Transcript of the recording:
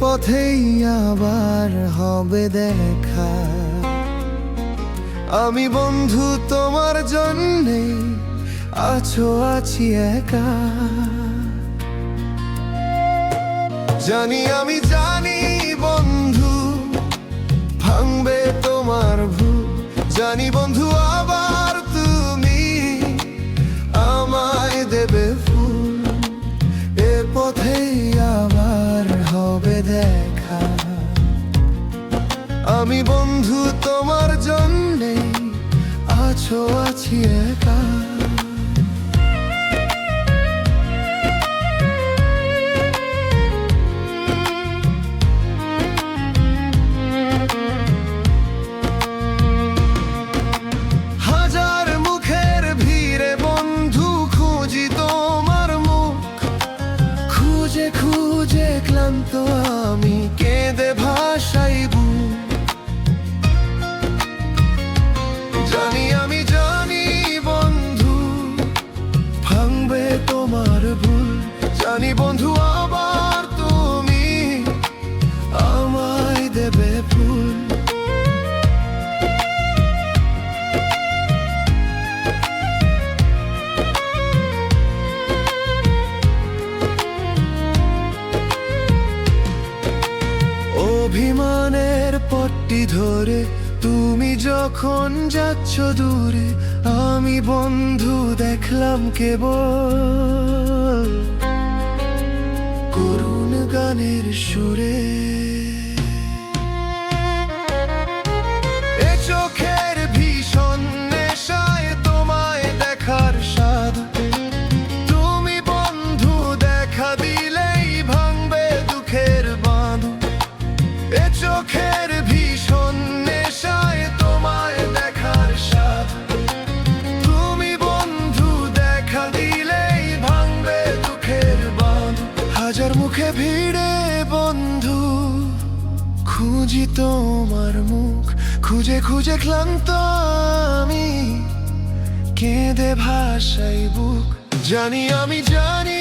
পথেই আবার হবে দেখা। আমি বন্ধু তোমার জন্যে আছো, আছি একা। জানি আমি জানি বন্ধু, ভাঙবে তোমার ভুল। জানি বন্ধু আবার দেখা আমি বন্ধু তোমার জন্যে আছো আছি একা। ধরে তুমি যখন যাচ্ছ দূরে আমি বন্ধু দেখলাম কেবল। করুণ গানের সুরে মুখে ভিড়ে বন্ধু, খুঁজি তোমার মুখ, খুঁজে খুঁজে ক্লান্ত আমি, কেঁদে ভাষাই বুক। জানি আমি জানি